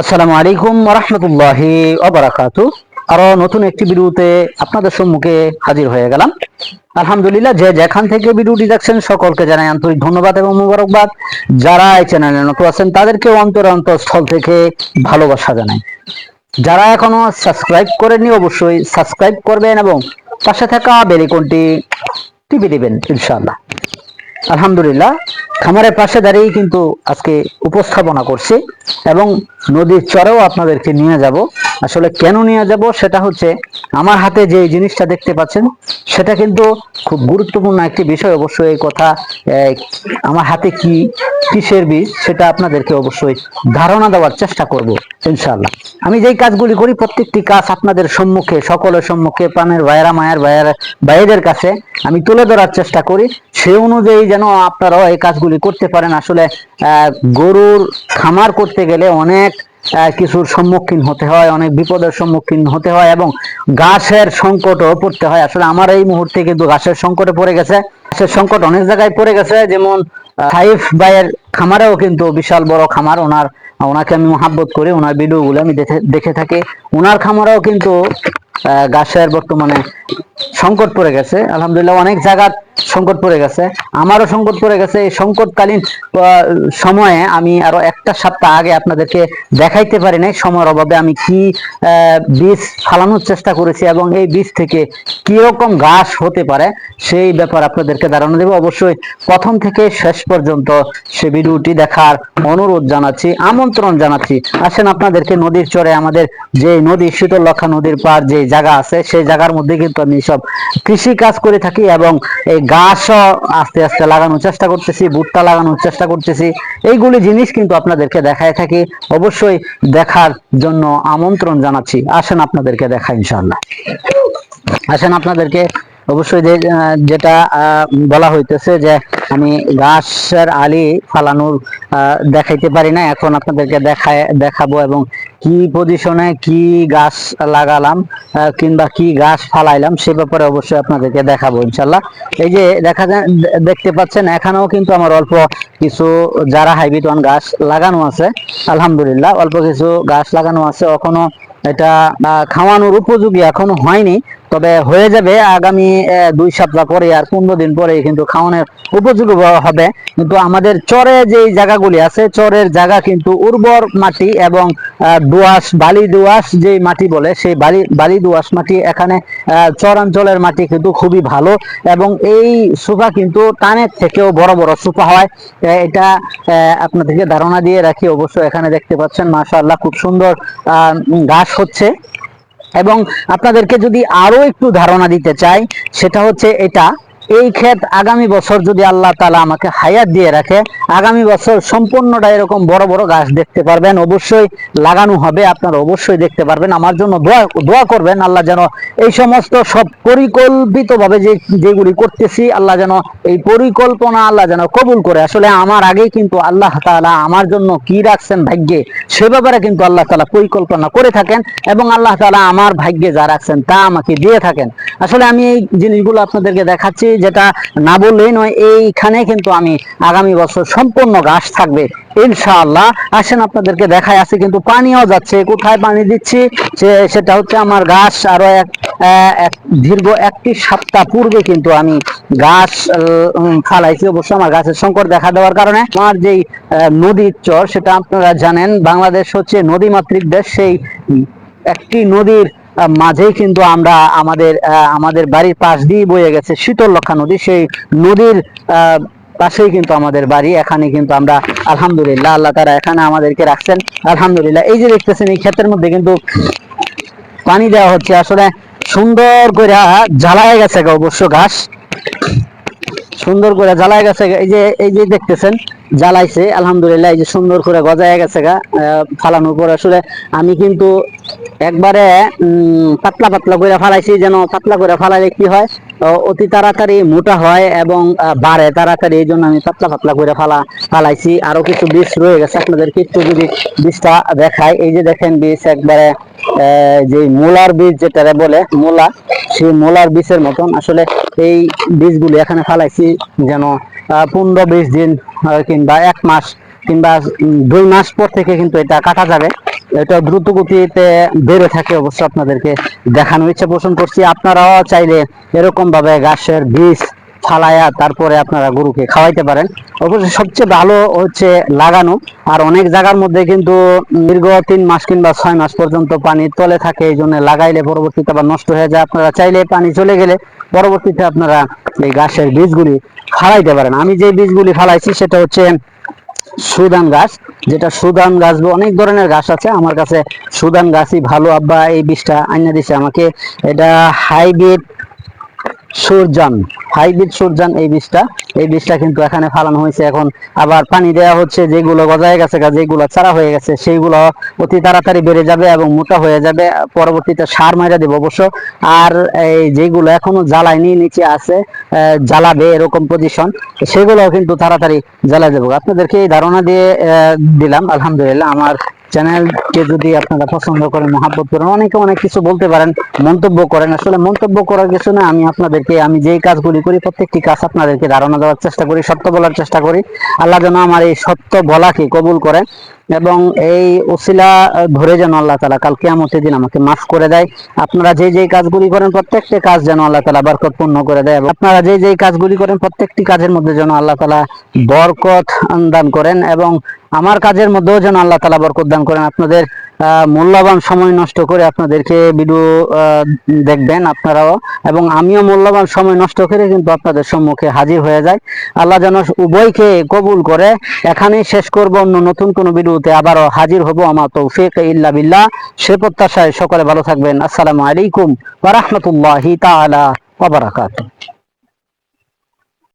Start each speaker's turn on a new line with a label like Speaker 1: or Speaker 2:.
Speaker 1: আসসালামু আলাইকুম রহমতুল্লাহি অবরাকাতু আরও নতুন একটি ভিডিওতে আপনাদের সম্মুখে হাজির হয়ে গেলাম। আলহামদুলিল্লাহ, যে যেখান থেকে ভিডিওটি দেখছেন, সকলকে জানাই আন্তরিক ধন্যবাদ এবং মুবারকবাদ। যারা এই চ্যানেলে নতুন আছেন, তাদেরকেও অন্তর অন্তঃস্থল থেকে ভালোবাসা জানাই। যারা এখনও সাবস্ক্রাইব করেননি, অবশ্যই সাবস্ক্রাইব করবেন এবং পাশে থাকা বেলিকনটি টিপে দিবেন, ইনশাআল্লাহ। আলহামদুলিল্লাহ খামারের পাশে দাঁড়িয়ে কিন্তু আজকে উপস্থাপনা করছি এবং নদীর চরেও আপনাদেরকে নিয়ে যাব। আসলে কেন নিয়ে যাব সেটা হচ্ছে আমার হাতে যে জিনিসটা দেখতে পাচ্ছেন, সেটা কিন্তু খুব গুরুত্বপূর্ণ একটি বিষয় অবশ্যই এই কথা আমার হাতে কি কিসের বীজ সেটা আপনাদেরকে অবশ্যই ধারণা দেওয়ার চেষ্টা করব, ইনশাআল্লাহ। আমি যেই কাজগুলি করি, প্রত্যেকটি কাজ আপনাদের সম্মুখে, সকলের সম্মুখে, প্রাণের ভাইয়েরা, মায়ের ভাইয়েরা ভাইয়েদের কাছে আমি তুলে ধরার চেষ্টা করি। সে অনুযায়ী যেন আপনারাও এই কাজগুলি করতে পারেন। আসলে গরুর খামার করতে গেলে অনেক কিছুর সম্মুখীন হতে হয়, অনেক বিপদের সম্মুখীন হতে হয় এবং ঘাসের সংকটও পড়তে হয়। আসলে আমার এই মুহূর্তে কিন্তু ঘাসের সংকটে পড়ে গেছে। ঘাসের সংকট অনেক জায়গায় পড়ে গেছে। যেমন সাইফ ভাইয়ের খামারেও কিন্তু বিশাল বড় খামার। ওনার, ওনাকে আমি মহাব্বত করি। ওনার ভিডিওগুলো আমি দেখে থাকি। ওনার খামারেও কিন্তু ঘাসের বর্তমানে সংকট পড়ে গেছে। আলহামদুলিল্লাহ, অনেক জায়গার সংকট পড়ে গেছে। আমারও সংকট পড়ে গেছে। এই সংকটকালীন সময়ে আমি আরও একটা সপ্তাহ আগে আপনাদেরকে দেখাইতে পারি নাই সময়ের অভাবে আমি কি বীজ ফালানোর চেষ্টা করেছি এবং এই বীজ থেকে কি রকম ঘাস হতে পারে সেই ব্যাপার আপনাদেরকে ধারণা দেবো। অবশ্যই প্রথম থেকে শেষ পর্যন্ত সে ভিডিওটি দেখার অনুরোধ জানাচ্ছি, আমন্ত্রণ জানাচ্ছি। আসেন আপনাদেরকে নদীর চরে আমাদের যে নদী শীতলক্ষা নদীর পার যে জায়গা আছে, সেই জায়গার মধ্যে কিন্তু আমি সব কৃষি কাজ করে থাকি এবং এই গাছও আস্তে আস্তে লাগানোর চেষ্টা করতেছি, ভুট্টা লাগানোর চেষ্টা করতেছি। এইগুলি জিনিস কিন্তু আপনাদেরকে দেখায় থাকি। অবশ্যই দেখার জন্য আমন্ত্রণ জানাচ্ছি। আসেন আপনাদেরকে দেখা ইনশাআল্লাহ। আসেন আপনাদেরকে অবশ্যই যেটা বলা হইতেছে যে, আমি ঘাসের আলি ফালানোর দেখাইতে পারি না। এখন আপনাদেরকে দেখায়, দেখাবো এবং কি পজিশনে কি গাছ লাগালাম কিংবা কি গাছ ফালাইলাম, সে ব্যাপারে অবশ্যই আপনাদেরকে দেখাবো, ইনশাল্লাহ। এই যে, দেখা দেখতে পাচ্ছেন, এখানেও কিন্তু আমার অল্প কিছু যারা হাইব্রিড ওয়ান গাছ লাগানো আছে, আলহামদুলিল্লাহ, অল্প কিছু গাছ লাগানো আছে। এখনও এটা খাওয়ানোর উপযোগী এখনও হয়নি। তবে হয়ে যাবে আগামী দুই সপ্তাহ পরে আর পনেরো দিন পরে কিন্তু খাওয়ানোর উপযোগী হবে। কিন্তু আমাদের চরে যে জায়গাগুলি আছে চরের জায়গা কিন্তু উর্বর মাটি এবং আহ, বালি দোআঁশ যে মাটি বলে সেই বালি বালি দোআঁশ মাটি এখানে চরাঞ্চলের মাটি কিন্তু খুবই ভালো এবং এই সুপা কিন্তু টানের থেকেও বড় বড় সুপা হয়। এটা আপনাদেরকে ধারণা দিয়ে রাখি অবশ্যই এখানে দেখতে পাচ্ছেন মাশাআল্লাহ খুব সুন্দর ঘাস হচ্ছে। এবং আপনাদেরকে যদি আরও একটু ধারণা দিতে চাই সেটা হচ্ছে এটা এই ক্ষেত আগামী বছর যদি আল্লাহ তালা আমাকে হায়াত দিয়ে রাখে, আগামী বছর সম্পূর্ণটা এরকম বড় বড় গাছ দেখতে পারবেন। অবশ্যই লাগানো হবে, আপনারা অবশ্যই দেখতে পারবেন। আমার জন্য দোয়া দোয়া করবেন আল্লাহ যেন এই সমস্ত সব পরিকল্পিতভাবে যে, যেগুলি করতেছি, আল্লাহ যেন এই পরিকল্পনা আল্লাহ যেন কবুল করে। আসলে আমার আগে কিন্তু আল্লাহ তাআলা আমার জন্য কি রাখছেন ভাগ্যে, সে ব্যাপারে কিন্তু আল্লাহ তালা পরিকল্পনা করে থাকেন এবং আল্লাহ তাআলা আমার ভাগ্যে যা রাখছেন তা আমাকে দিয়ে থাকেন। আসলে আমি এই জিনিসগুলো আপনাদেরকে দেখাচ্ছি যেটা না বললেই নয়, এইখানে কিন্তু আমি আগামী বছর সম্পূর্ণ গাছ থাকবে। ইনশাআল্লাহ। আসেন আপনাদেরকে দেখায় আছে কিন্তু পানিও যাচ্ছে। কোথায় পানি দিচ্ছি? সেটা হচ্ছে আমার গাছ আরও এক দীর্ঘ একটি সপ্তাহ পূর্বে কিন্তু আমি গাছ ফালাইছি। অবশ্য আমার গাছের সংকট দেখা দেওয়ার কারণে আমার যেই নদীর চর, সেটা আপনারা জানেন, বাংলাদেশ হচ্ছে নদীমাতৃক দেশ। সেই একটি নদীর মাঝেই কিন্তু আমরা আমাদের আমাদের বাড়ির পাশ দিয়ে বয়ে গেছে শীতলক্ষা নদী। সেই নদীর পাশেই কিন্তু আমাদের বাড়ি। এখানে কিন্তু আমরা আলহামদুলিল্লাহ, আল্লাহ তারা এখানে আমাদেরকে রাখছেন। আলহামদুলিল্লাহ, এই যে দেখতেছেন, এই ক্ষেতের মধ্যে কিন্তু পানি দেওয়া হচ্ছে। আসলে সুন্দর করে জ্বালায় গেছে অবশ্য ঘাস। সুন্দর করে জ্বালায় গেছে এই যে এই যে দেখতেছেন, জ্বালাইছে। আলহামদুলিল্লাহ, এই যে সুন্দর করে গজায় গেছে গা ফালানোর পর। আসলে আমি কিন্তু একবারে পাতলা পাতলা করে ফালাইছি যেন পাতলা করে ফালাইলে কি হয়? অতি তাড়াতাড়ি মোটা হয় এবং বাড়ে তাড়াতাড়ি, এই জন্য আমি পাতলা পাতলা করে ফালা, ফালাইছি। আরও কিছু বীজ রয়ে গেছে, আপনাদেরকে একটু যদি বীজটা দেখাই। এই যে দেখেন বীজ একবারে যে মূলার বীজ যেটা বলে, মূলা, সেই মূলার বীজের মতন। আসলে এই বীজগুলি এখানে ফালাইছি যেন পনেরো, বিশ দিন কিংবা এক মাস কিংবা দুই মাস পর থেকে কিন্তু এটা কাটা যাবে। এটা দ্রুত গতিতে বেড়ে থাকে অবশ্য আপনাদেরকে দেখানোর ইচ্ছা পোষণ করছি। আপনারাও চাইলে এরকম ভাবে ঘাসের বীজ ফালায়া তারপরে আপনারা গরুকে খাওয়াইতে পারেন। অবশ্যই সবচেয়ে ভালো হচ্ছে লাগানো। আর অনেক জায়গার মধ্যে কিন্তু দীর্ঘ তিন মাস কিংবা ছয় মাস পর্যন্ত পানি তলে থাকে, এই জন্য লাগাইলে পরবর্তীতে আবার নষ্ট হয়ে যায়। আপনারা চাইলে পানি চলে গেলে পরবর্তীতে আপনারা এই ঘাসের বীজগুলি ফালাইতে পারেন। আমি যে বীজগুলি ফালাইছি সেটা হচ্ছে সুদান গাছ যেটা সুদান গাছ অনেক ধরনের গাছ আছে, আমার কাছে সুদান গাছই ভালো। আব্বা, এই বীজটা আইনা দিছে আমাকে। এটা হাইব্রিড সুরজান হাইব্রিড সুরজান এই বীজটা এই বীজটা কিন্তু এখানে ফালানো হয়েছে। এখন আবার পানি দেওয়া হচ্ছে, যেগুলো গজায় গেছে যেগুলো চারা হয়ে গেছে, সেইগুলো অতি তাড়াতাড়ি বেড়ে যাবে এবং মোটা হয়ে যাবে। পরবর্তীতে সার মাইরা দেবো অবশ্য। আর এই যেগুলো এখনও জ্বালায়নি, নিচে আছে জ্বালাবে এরকম পজিশন সেগুলো কিন্তু তাড়াতাড়ি জ্বালা দেবো। আপনাদেরকে এই ধারণা দিয়ে দিলাম, আলহামদুলিল্লাহ। আমার চ্যানেলকে যদি আপনারা পছন্দ করেন, মহাব্বত করেন, অনেকে অনেক কিছু বলতে পারেন, মন্তব্য করেন। আসলে মন্তব্য করার কিছু না, আমি আপনাদেরকে, আমি যেই কাজগুলি করি, প্রত্যেকটি কাজ আপনাদেরকে ধারণা দেওয়ার চেষ্টা করি, সত্য বলার চেষ্টা করি। আল্লাহ যেন আমার এই সত্য বলাকে কবুল করেন। এবং এই ওসিলা ধরে যেন আল্লাহ তালা কাল কেয়ামতের দিন আমাকে মাফ করে দেয়। আপনারা যে যে কাজগুলি করেন, প্রত্যেকটি কাজ যেন আল্লাহ তালা বরকত পূর্ণ করে দেয় এবং আপনারা যে যে কাজগুলি করেন, প্রত্যেকটি কাজের মধ্যে যেন আল্লাহ তালা বরকত দান করেন এবং আমার কাজের মধ্যেও যেন আল্লাহ তালা বরকত দান করেন। আপনাদের মূল্যবান সময় নষ্ট করে আপনাদেরকে ভিডিও দেখবেন আপনারাও। এবং আমিও মূল্যবান সময় নষ্ট করে কিন্তু আপনাদের সম্মুখে হাজির হয়ে যায় আল্লাহ যেন উভয়কে কবুল করে। এখানেই শেষ করব, অন্য নতুন কোনো ভিডিওতে আবারও হাজির হব। আমার তো তৌফিক ইল্লা বিল্লাহ। সে প্রত্যাশায় সকলে ভালো থাকবেন। আসসালামু আলাইকুম ওয়া রাহমাতুল্লাহি তাআলা ওয়া বারাকাতুহু।